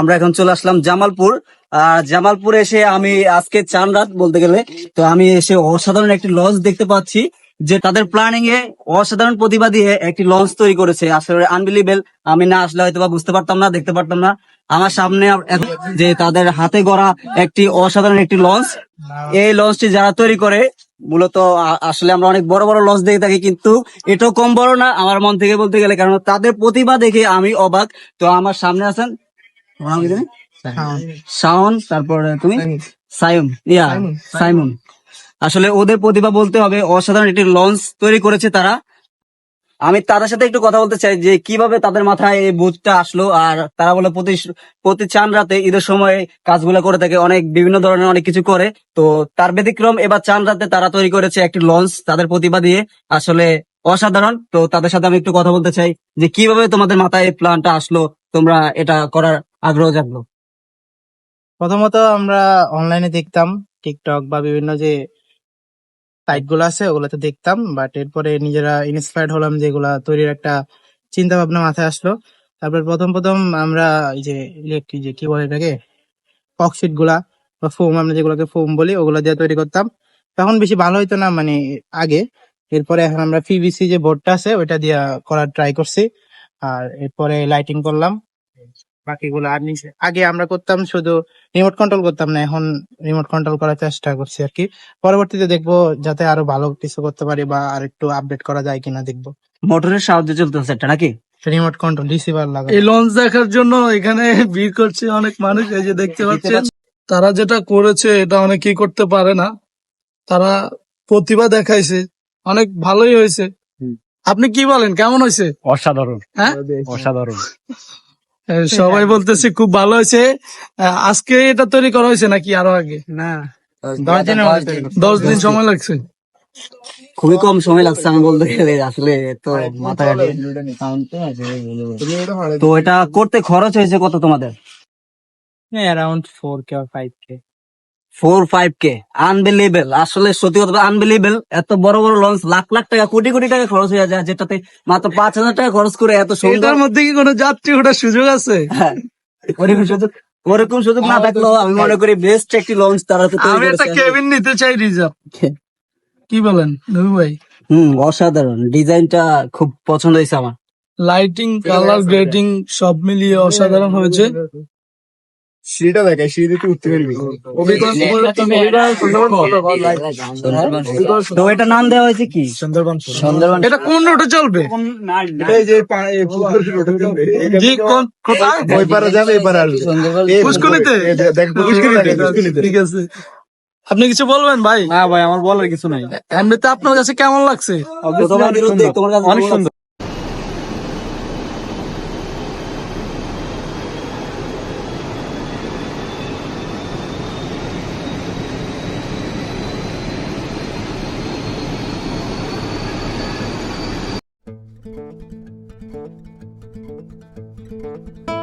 আমরা এখন চলে আসলাম জামালপুর। আর জামালপুরে এসে আমি আজকে চান রাত বলতে গেলে, তো আমি এসে অসাধারণ একটি লঞ্চ দেখতে পাচ্ছি, যে তাদের প্ল্যানিং এ অসাধারণ প্রতিভা দিয়ে একটি লঞ্চ তৈরি করেছে। আসলে আনবিলিবেল আমি না আসলে হয়তো বা বুঝতে পারতাম না, দেখতে পারতাম না। আমার সামনে যে তাদের হাতে গড়া একটি অসাধারণ একটি লঞ্চ, এই লঞ্চটি যারা তৈরি করে, মূলত আসলে আমরা অনেক বড় বড় লঞ্চ দেখে থাকি, কিন্তু এটাও কম বড় না, আমার মন থেকে বলতে গেলে, কারণ তাদের প্রতিভা দেখে আমি অবাক। তো আমার সামনে আছেন? শাওন তারপরে তুমি? সাইম ইয়া সাইমন। আসলে ওদের প্রতিভা বলতে হবে অসাধারণ একটি লঞ্চ তৈরি করেছে তারা। আমি তাদের সাথে একটু কথা বলতে চাই যে কীভাবে তাদের মাথায় এই বুঝটা আসলো আর তারা বলে প্রতি প্রতি চান রাতে ঈদের সময় কাজগুলো করে থাকে অনেক বিভিন্ন ধরনের অনেক কিছু করে। তো তার ব্যতিক্রম এবার চান রাতে তারা তৈরি করেছে একটি লঞ্চ তাদের প্রতিভা দিয়ে। আসলে অসাধারণ। তো তাদের সাথে আমি একটু কথা বলতে চাই যে কীভাবে তোমাদের মাথায় এই প্ল্যানটা আসলো তোমরা এটা করার আগ্রহ জাগলো। প্রথমত আমরা অনলাইনে দেখতাম টিকটক বা বিভিন্ন যে সাইটগুলো আছে, ওগুলোতে দেখতাম বাট এরপরে নিজেরা ইন্সপায়ার্ড হলাম যে এগুলা তৈরির একটা চিন্তা ভাবনা মাথায় আসলো। তারপর প্রথম প্রথম আমরা এই যে ইলেকট্রিক যে কি বলে এটাকে ককশিটগুলা বা ফোম আমরা যেগুলোকে ফোম বলি, ওগুলো দিয়ে তৈরি করতাম। তখন বেশি ভালো হইতো না মানে আগে। এরপরে এখন আমরা পিভিসি যে বোর্ডটা আছে, ওইটা দিয়ে করার ট্রাই করছি। আর এরপরে লাইটিং করলাম। বাকিগুলো আর নিচে আগে আমরা করতাম শুধু রিমোট কন্ট্রোল করতাম না এখন রিমোট কন্ট্রোল করার চেষ্টা করছি আর কি। পরবর্তীতে দেখব যাতে আরও ভালো কিছু করতে পারি বা আর একটু আপডেট করা যায় কিনা দেখব। মোটরের সাহায্যে চলতেছে এটা নাকি? রিমোট কন্ট্রোল রিসিভার লাগা এই লঞ্চ দেখার জন্য এখানে ভিড় করছে অনেক মানুষ এই যে দেখতে পাচ্ছেন। তারা যেটা করেছে এটা অনেকেই করতে পারে না। তারা প্রতিভা দেখাইছে অনেক ভালোই হয়েছে। আপনি কি বলেন কেমন হয়েছে? অসাধারণ। হ্যাঁ? অসাধারণ। সবাই বলতেছে খুব ভালো হয়েছে। আহ, আজকে এটা তৈরি করা হয়েছে নাকি আরও আগে? না। দশ দিন সময় লাগছে। খুবই কম সময় লাগছে আমি বলতে গেলে। আসলে তো মাথায় তো এটা করতে খরচ হয়েছে কত তোমাদের? Around four K five K four five K. Unbelievable আসলে সত্যি কথা আনবিলিভেবল এত বড় বড় লঞ্চ লাখ লাখ টাকা কোটি কোটি টাকা খরচ হয়ে যায় যেটাতে মাত্র পাঁচ হাজার টাকা খরচ করে এত সুন্দর মধ্যে কি কোনো যাত্রী ওঠার সুযোগ আছে? হ্যাঁ, ওরকম সুযোগ ওরকম সুযোগ না থাকলেও আমি মনে করি বেস্ট একটি লঞ্চ তারা তো আমি একটা কেবিন নিতে চাই রিজার্ভ। কি? বলেন নবী ভাই? হুম অসাধারণ। ডিজাইনটা খুব পছন্দ হয়েছে আমার। লাইটিং কালার গ্রেডিং সব মিলিয়ে অসাধারণ হয়েছে। সিঁড়িটা সিঁড়িতে উঠতে পারবি। তো এটা নাম দেওয়া হয়েছে কি? সুন্দরবন সুন্দরবন। এটা কোন রুটে চলবে? এই যে পা- এই পুকুরের রোডে চলবে। জি কোন কোথায়? ওই পারে যাবে এই পারে আসবে। পুষ্করিতে? দেখ পুষ্করিতে পুষ্করিতে ঠিক আছে। আপনি কিছু বলবেন ভাই? না ভাই আমার বলার কিছু নাই। এমনিতে আপনার কাছে কেমন লাগছে? অনেক কেমন লাগছে? সুন্দর